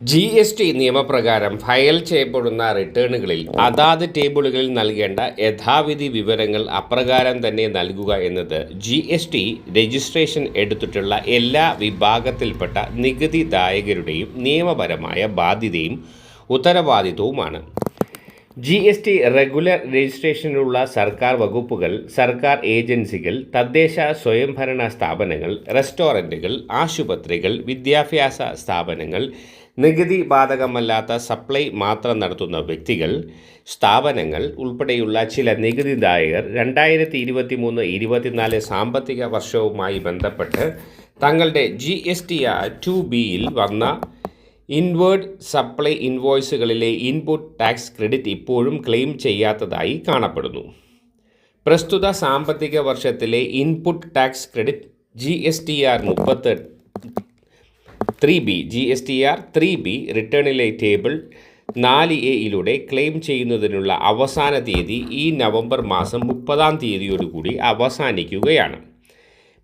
G S T നിയമപ്രകാരം file ചെയ്യപ്പെടുന്ന റിട്ടേണുകളിൽ അതാത് ടേബിളുകളിൽ നൽകേണ്ട യഥാവിധി വിവരങ്ങൾ അപ്രകാരം തന്നെ നൽകുക എന്നത് ജി എസ് ടി രജിസ്ട്രേഷൻ എടുത്തിട്ടുള്ള എല്ലാ വിഭാഗത്തിൽപ്പെട്ട നികുതിദായകരുടെയും നിയമപരമായ ബാധ്യതയും ഉത്തരവാദിത്വവുമാണ്. ജി എസ് ടി റെഗുലർ രജിസ്ട്രേഷനുള്ള സർക്കാർ വകുപ്പുകൾ സർക്കാർ ഏജൻസികൾ തദ്ദേശ സ്വയംഭരണ സ്ഥാപനങ്ങൾ റെസ്റ്റോറന്റുകൾ ആശുപത്രികൾ വിദ്യാഭ്യാസ സ്ഥാപനങ്ങൾ നികുതി ബാധകമല്ലാത്ത സപ്ലൈ മാത്രം നടത്തുന്ന വ്യക്തികൾ സ്ഥാപനങ്ങൾ ഉൾപ്പെടെയുള്ള ചില നികുതിദായകർ രണ്ടായിരത്തി ഇരുപത്തി മൂന്ന് ഇരുപത്തിനാല് സാമ്പത്തിക വർഷവുമായി ബന്ധപ്പെട്ട് തങ്ങളുടെ ജി എസ് ടി ടു ബിയിൽ വന്ന ഇൻവേർഡ് സപ്ലൈ ഇൻവോയ്സുകളിലെ ഇൻപുട്ട് ടാക്സ് ക്രെഡിറ്റ് ഇപ്പോഴും ക്ലെയിം ചെയ്യാത്തതായി കാണപ്പെടുന്നു. പ്രസ്തുത സാമ്പത്തിക വർഷത്തിലെ input tax credit G S T R മുപ്പത്തി three B G S T R three B റിട്ടേണിലെ table നാല് എയിലൂടെ ക്ലെയിം ചെയ്യുന്നതിനുള്ള അവസാന തീയതി ഈ നവംബർ മാസം മുപ്പതാം തീയതിയോടുകൂടി അവസാനിക്കുകയാണ്.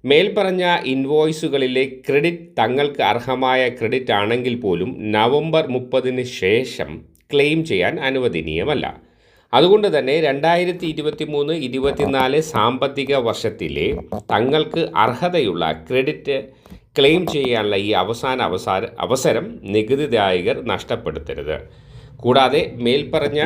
മേൽപ്പറഞ്ഞ ഇൻവോയ്സുകളിലെ ക്രെഡിറ്റ് തങ്ങൾക്ക് അർഹമായ ക്രെഡിറ്റ് ആണെങ്കിൽ പോലും നവംബർ മുപ്പതിന് ശേഷം ക്ലെയിം ചെയ്യാൻ അനുവദനീയമല്ല. അതുകൊണ്ട് തന്നെ രണ്ടായിരത്തി ഇരുപത്തി മൂന്ന് ഇരുപത്തിനാല് സാമ്പത്തിക വർഷത്തിലെ തങ്ങൾക്ക് അർഹതയുള്ള ക്രെഡിറ്റ് ക്ലെയിം ചെയ്യാനുള്ള ഈ അവസാന അവസാന അവസരം നികുതിദായകർ നഷ്ടപ്പെടുത്തരുത്. കൂടാതെ മേൽപ്പറഞ്ഞ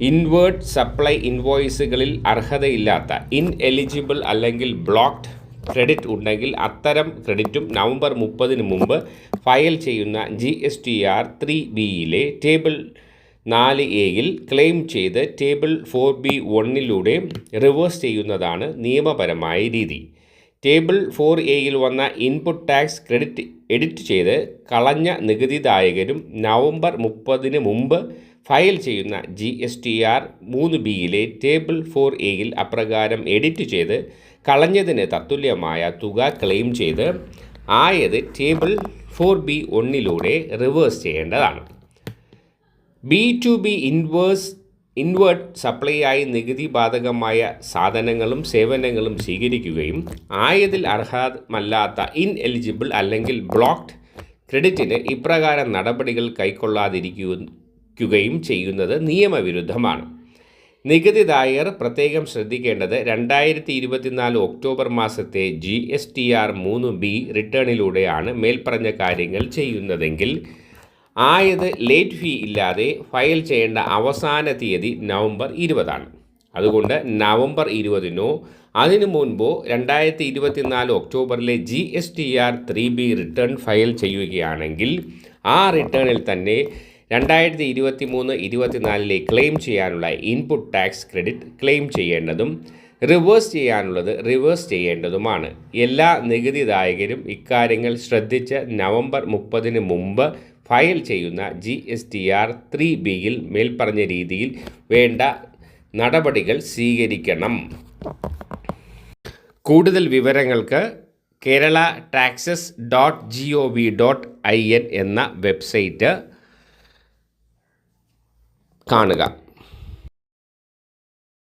ഇൻവേർട്ട് സപ്ലൈ ഇൻവോയ്സുകളിൽ അർഹതയില്ലാത്ത ഇൻ എലിജിബിൾ അല്ലെങ്കിൽ ബ്ലോക്ക്ഡ് ക്രെഡിറ്റ് ഉണ്ടെങ്കിൽ അത്തരം ക്രെഡിറ്റും നവംബർ മുപ്പതിന് മുമ്പ് ഫയൽ ചെയ്യുന്ന G S T R three ബിയിലെ ടേബിൾ നാല് എയിൽ ക്ലെയിം ചെയ്ത് ടേബിൾ ഫോർ ബി ഒന്നിലൂടെ റിവേഴ്സ് ചെയ്യുന്നതാണ് നിയമപരമായ രീതി. ടേബിൾ ഫോർ എയിൽ വന്ന ഇൻപുട്ട് ടാക്സ് ക്രെഡിറ്റ് എഡിറ്റ് ചെയ്ത് കളഞ്ഞ നികുതിദായകരും നവംബർ മുപ്പതിന് മുമ്പ് ഫയൽ ചെയ്യുന്ന ജി എസ് ടി ആർ മൂന്ന് ബിയിലെ ടേബിൾ ഫോർ എയിൽ അപ്രകാരം എഡിറ്റ് ചെയ്ത് കളഞ്ഞതിന് തത്തുല്യമായ തുക ക്ലെയിം ചെയ്ത് ആയത് ടേബിൾ ഫോർ ബി ഒന്നിലൂടെ റിവേഴ്സ് ചെയ്യേണ്ടതാണ്. B two B inverse invert ആയി നികുതി ബാധകമായ സാധനങ്ങളും സേവനങ്ങളും സ്വീകരിക്കുകയും ആയതിൽ അർഹമല്ലാത്ത ഇൻ എലിജിബിൾ അല്ലെങ്കിൽ ബ്ലോക്ക്ഡ് ക്രെഡിറ്റിന് ഇപ്രകാരം നടപടികൾ കൈക്കൊള്ളാതിരിക്കുകയും ചെയ്യുന്നത് നിയമവിരുദ്ധമാണ്. നികുതിദായർ പ്രത്യേകം ശ്രദ്ധിക്കേണ്ടത് രണ്ടായിരത്തി ഇരുപത്തിനാല് ഒക്ടോബർ മാസത്തെ ജി എസ് ടി ആർ മൂന്ന് ബി റിട്ടേണിലൂടെയാണ് മേൽപ്പറഞ്ഞ കാര്യങ്ങൾ ചെയ്യുന്നതെങ്കിൽ ആയത് ലേറ്റ് ഫീ ഇല്ലാതെ ഫയൽ ചെയ്യേണ്ട അവസാന തീയതി നവംബർ ഇരുപതാണ്. അതുകൊണ്ട് നവംബർ ഇരുപതിനോ അതിനു മുൻപോ രണ്ടായിരത്തി ഇരുപത്തിനാല് ഒക്ടോബറിലെ G S T R three B return file ചെയ്യുകയാണെങ്കിൽ ആ റിട്ടേണിൽ തന്നെ രണ്ടായിരത്തി ഇരുപത്തി മൂന്ന് ഇരുപത്തിനാലിലെ ക്ലെയിം ചെയ്യാനുള്ള ഇൻപുട്ട് ടാക്സ് ക്രെഡിറ്റ് ക്ലെയിം ചെയ്യേണ്ടതും റിവേഴ്സ് ചെയ്യാനുള്ളത് റിവേഴ്സ് ചെയ്യേണ്ടതുമാണ്. എല്ലാ നികുതിദായകരും ഇക്കാര്യങ്ങൾ ശ്രദ്ധിച്ച് നവംബർ മുപ്പതിന് മുമ്പ് ഫയൽ ചെയ്യുന്ന G S T R three ബിയിൽ മേൽപ്പറഞ്ഞ രീതിയിൽ വേണ്ട നടപടികൾ സ്വീകരിക്കണം. കൂടുതൽ വിവരങ്ങൾക്ക് Kerala taxes dot G O V dot I N എന്ന വെബ്സൈറ്റ് കാണുക.